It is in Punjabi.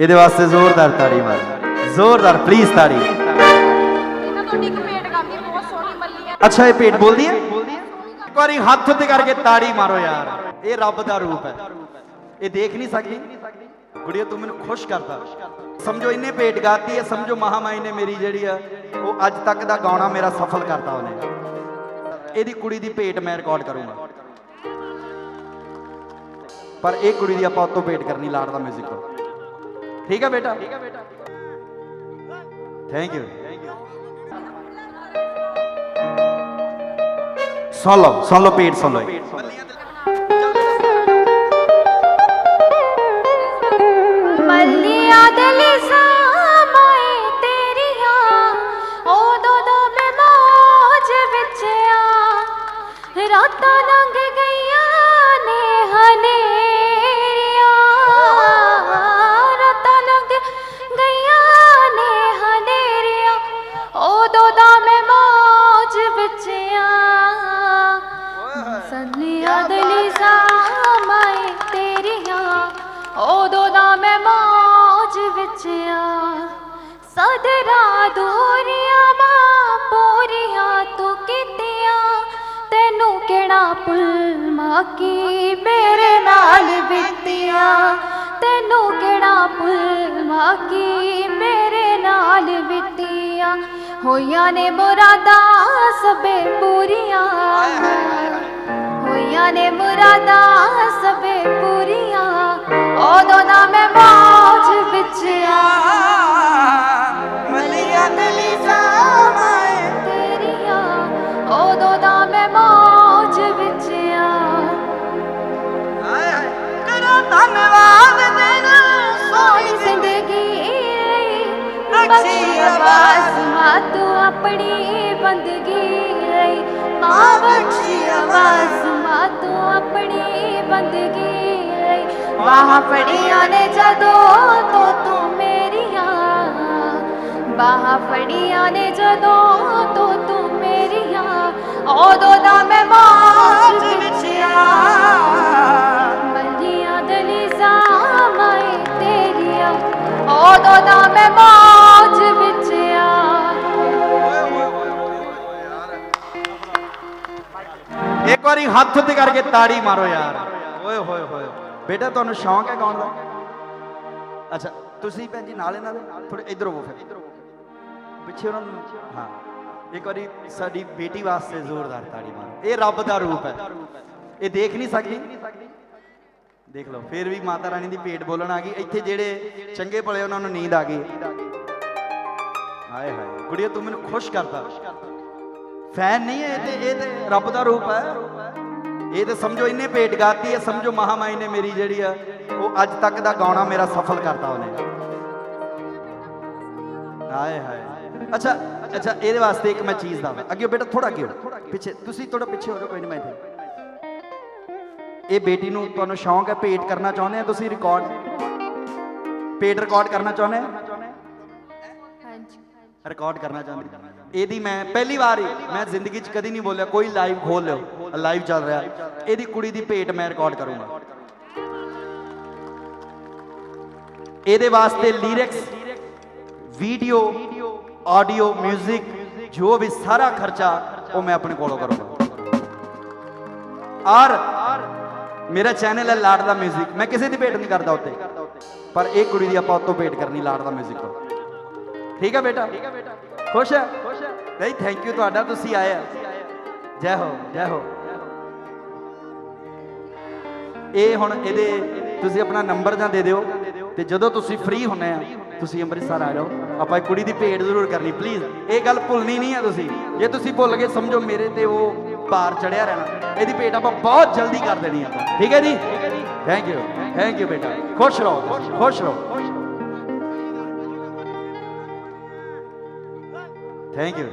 ਇਹਦੇ ਵਾਸਤੇ ਜ਼ੋਰਦਾਰ ਤਾੜੀ ਮਾਰ। ਜ਼ੋਰਦਾਰ ਪਲੀਜ਼ ਤਾੜੀ। ਇਹਨਾਂ ਤੁਹਾਡੀ ਇੱਕ ਪੇਟ ਕਰਨੀ ਬਹੁਤ ਸੋਹਣੀ ਮੱਲੀ ਹੈ ਅੱਛਾ ਇਹ ਪੇਟ ਬੋਲਦੀ ਹੈ ਇੱਕ ਵਾਰੀ ਹੱਥ ਉੱਤੇ ਕਰਕੇ ਤਾੜੀ ਮਾਰੋ ਯਾਰ। ਇਹ ਰੱਬ ਦਾ ਰੂਪ ਹੈ। ਇਹ ਦੇਖ ਨਹੀਂ ਸਕਦੀ। ਗੁੜੀਆ ਤੂੰ ਮੈਨੂੰ ਖੁਸ਼ ਕਰਦਾ। ਸਮਝੋ ਇਹਨੇ ਪੇਟ ਗਾਤੀ ਹੈ ਸਮਝੋ ਮਹਾਮਾਈ ਨੇ ਮੇਰੀ ਜਿਹੜੀ ਆ ਉਹ ਅੱਜ ਤੱਕ ਦਾ ਗਾਉਣਾ ਮੇਰਾ ਸਫਲ ਕਰਤਾ ਉਹਨੇ। ਇਹਦੀ ਕੁੜੀ ਦੀ ਭੇਟ ਮੈਂ ਰਿਕਾਰਡ ਕਰੂੰਗਾ। ਪਰ ਇਹ ਕੁੜੀ ਦੀ ਆਪਾਂ ਉਤੋਂ ਭੇਟ ਕਰਨੀ ਲਾੜ ਦਾ 뮤직 ਠੀਕ ਹੈ ਬੇਟਾ। ਥੈਂਕ ਯੂ ਸੁਣ ਲਓ ਸੁਣ ਲਓ, ਪੇਟ ਸੁਣ ਲਓ। ਮੱਲੀਆਂ ਦਿਲ ਸਾਮਾਏ ਰਾਤਾਂ ਲੰਘ ਸੰਨੀਆਂ ਦਿਲ ਸਾਮਾਏ ਤੇਰੀਆਂ, ਉਦੋਂ ਦਾ ਮੈਂ ਮੌਜ ਵਿੱਚ ਆ। ਸਦਰਾ ਦੂਰੀਆਂ ਮਾਂ ਪੂਰੀਆਂ ਤੂੰ ਕੀਤੀਆਂ, ਤੈਨੂੰ ਕਿਹੜਾ ਭੁੱਲਮਾ ਕੀ ਮੇਰੇ ਨਾਲ ਬੀਤੀਆਂ। ਤੈਨੂੰ ਕਿਹੜਾ ਭੁੱਲਮਾ ਕੀ ਮੇਰੇ ਨਾਲ ਬੀਤੀਆਂ। ਹੋਈਆਂ ਨੇ ਮੁਰਾਦਾਂ ਸਭੇ ਪੂਰੀਆਂ। ਹੋਈਆਂ ਨੇ ਮੁਰਾਦਾਂ ਸਭੇ ਪੂਰੀਆਂ। ਉਦੋਂ ਨਾ ਮੈਂ ਮੌਜ ਵਿੱਚ ਆ ਮਲੀਆਂ ਤੇਰੀਆਂ। ਉਦੋਂ ਦਾ ਮੈਂ ਮੌਜ ਵਿੱਚ ਆ ਹਾਏ ਹਾਏ ਕਰਾਂ ਧੰਨਵਾਦ ਤੈਨੂੰ ਸੋਹਣੀ ਜ਼ਿੰਦਗੀ ਲਈ ਬਖਸ਼ੀ ਆਵਾਜ਼। ਮਾਂ ਤੂੰ ਆਪਣੀ ਬੰਦਗੀ ਮਾਂ ਬਖਸ਼ੀ ਆਵਾਜ਼ ਮਾਂ ਤੂੰ ਆਪਣੀ ਬੰਦਗੀ ਲਈ ਬਾਹਾਂ ਫੜੀਆਂ ਨੇ ਜਦੋਂ ਤੋਂ ਤੂੰ ਮੇਰੀਆਂ ਬਾਹਾਂ ਫੜੀਆਂ ਨੇ ਜਦੋਂ ਤੋਂ ਤੂੰ ਮੇਰੀਆਂ ਉਦੋਂ ਦਾ ਮੈਂ ਮੌਜ ਵਿੱਚ ਆ ਮੱਲੀਆਂ ਦਲੀਜ਼ਾਂ ਮਾਏ ਤੇਰੀਆਂ ਉਦੋਂ ਦਾ ਮੈਂ ਮੌਜ ਵਾਰੀ ਹੱਥ ਉੱਤੇ ਕਰਕੇ ਤਾੜੀ ਮਾਰੋ ਯਾਰ। ਓਏ, ਹੋਏ ਹੋਏ। ਬੇਟਾ, ਤੁਹਾਨੂੰ ਸ਼ੌਂਕ ਹੈ ਗਾਉਣ ਦਾ? ਅੱਛਾ, ਤੁਸੀਂ ਭੈਣ ਜੀ ਨਾਲ ਇਹਨਾਂ ਦੇ? ਥੋੜੇ ਇਧਰ ਹੋਵੋ ਫਿਰ। ਪਿੱਛੇ ਉਹਨਾਂ ਨੂੰ ਹਾਂ। ਇੱਕ ਵਾਰੀ ਸਾਡੀ ਬੇਟੀ ਵਾਸਤੇ ਜ਼ੋਰਦਾਰ ਤਾੜੀ ਮਾਰੋ। ਇਹ ਰੱਬ ਦਾ ਰੂਪ ਹੈ। ਇਹ ਦੇਖ ਨਹੀਂ ਸਕਦੀ। ਦੇਖ ਲਓ, ਫਿਰ ਵੀ ਮਾਤਾ ਰਾਣੀ ਦੀ ਭੇਟ ਬੋਲਣ ਆ ਗਈ। ਇੱਥੇ ਜਿਹੜੇ ਚੰਗੇ ਭਲੇ ਉਹਨਾਂ ਨੂੰ ਨੀਂਦ ਆ ਗਈ। ਹਾਏ ਹਾਏ। ਗੁੜੀਆ, ਤੂੰ ਮੈਨੂੰ ਖੁਸ਼ ਕਰਦਾ ਫੈਨ ਨਹੀਂ ਹੈ ਇਹ ਤੇ ਇਹ ਤੇ ਰੱਬ ਦਾ ਰੂਪ ਹੈ। ਇਹ ਤੇ ਸਮਝੋ ਇਹਨੇ ਭੇਟ ਗਾਤੀ ਹੈ ਸਮਝੋ ਮਹਾਮਾਈ ਨੇ ਮੇਰੀ ਜਿਹੜੀ ਆ ਉਹ ਅੱਜ ਤੱਕ ਦਾ ਗਾਉਣਾ ਮੇਰਾ ਸਫਲ ਕਰਤਾ ਉਹਨੇ। ਹਾਏ ਹਾਏ। ਅੱਛਾ ਅੱਛਾ ਇਹਦੇ ਵਾਸਤੇ ਇੱਕ ਮੈਂ ਚੀਜ਼ ਦਾ ਅੱਗੇ ਬੇਟਾ ਥੋੜਾ ਅੱਗੇ ਹੋ। ਪਿੱਛੇ ਤੁਸੀਂ ਥੋੜਾ ਪਿੱਛੇ ਹੋ ਜਾਓ ਕੋਈ ਨਹੀਂ ਮੈਂ ਇੱਥੇ। ਇਹ ਬੇਟੀ ਨੂੰ ਤੁਹਾਨੂੰ ਸ਼ੌਂਕ ਹੈ ਭੇਟ ਕਰਨਾ ਚਾਹੁੰਦੇ ਆ? ਤੁਸੀਂ ਰਿਕਾਰਡ ਭੇਟ ਰਿਕਾਰਡ ਕਰਨਾ ਚਾਹੁੰਦੇ ਆ? ਹਾਂਜੀ। ਰਿਕਾਰਡ ਕਰਨਾ ਚਾਹੁੰਦੀ ਇਹਦੀ ਮੈਂ ਪਹਿਲੀ ਵਾਰ ਹੀ ਮੈਂ ਜ਼ਿੰਦਗੀ 'ਚ ਕਦੀ ਨਹੀਂ ਬੋਲਿਆ ਕੋਈ ਲਾਈਵ ਖੋਲ ਲਿਓ ਲਾਈਵ ਚੱਲ ਰਿਹਾ ਇਹਦੀ ਕੁੜੀ ਦੀ ਭੇਟ ਮੈਂ ਰਿਕਾਰਡ ਕਰੂੰਗਾ ਇਹਦੇ ਵਾਸਤੇ ਲਿਰਿਕਸ ਵੀਡੀਓ ਆਡੀਓ 뮤직 ਜੋ ਵੀ ਸਾਰਾ ਖਰਚਾ ਉਹ ਮੈਂ ਆਪਣੇ ਕੋਲੋਂ ਕਰੂੰਗਾ ਔਰ ਮੇਰਾ ਚੈਨਲ ਹੈ ਲਾੜ ਦਾ 뮤직 ਮੈਂ ਕਿਸੇ ਦੀ ਭੇਟ ਨਹੀਂ ਕਰਦਾ ਉੱਤੇ ਪਰ ਇਹ ਕੁੜੀ ਦੀ ਆਪਾਂ ਉੱਤੋਂ ਭੇਟ ਕਰਨੀ ਲਾੜ ਦਾ 뮤직 ਤੋਂ ਠੀਕ ਹੈ ਬੇਟਾ ਖੁਸ਼ ਹੈ ਨਹੀਂ ਥੈਂਕ ਯੂ ਤੁਹਾਡਾ, ਤੁਸੀਂ ਆਏ ਜੈ ਹੋ ਜੈ ਹੋ। ਇਹ ਹੁਣ ਇਹਦੇ, ਤੁਸੀਂ ਆਪਣਾ ਨੰਬਰ ਜਾਂ ਦੇ ਦਿਓ ਤੇ ਜਦੋਂ ਤੁਸੀਂ ਫ੍ਰੀ ਹੁੰਨੇ ਆ, ਤੁਸੀਂ ਅੰਮ੍ਰਿਤਸਰ ਆ ਜਾਓ। ਆਪਾਂ ਇਹ ਕੁੜੀ ਦੀ ਭੇਟ ਜ਼ਰੂਰ ਕਰਨੀ ਪਲੀਜ਼ ਇਹ ਗੱਲ ਭੁੱਲਣੀ ਨਹੀਂ ਹੈ ਤੁਸੀਂ। ਜੇ ਤੁਸੀਂ ਭੁੱਲ ਗਏ, ਸਮਝੋ ਮੇਰੇ ਤੇ ਉਹ ਪਾਰ ਚੜਿਆ ਰਹਿਣਾ। ਇਹਦੀ ਭੇਟ ਆਪਾਂ ਬਹੁਤ ਜਲਦੀ ਕਰ ਦੇਣੀ ਆਪਾਂ ਠੀਕ ਹੈ ਜੀ? ਥੈਂਕ ਯੂ ਥੈਂਕ ਯੂ ਬੇਟਾ। ਖੁਸ਼ ਰਹੋ ਖੁਸ਼ ਰਹੋ। Thank you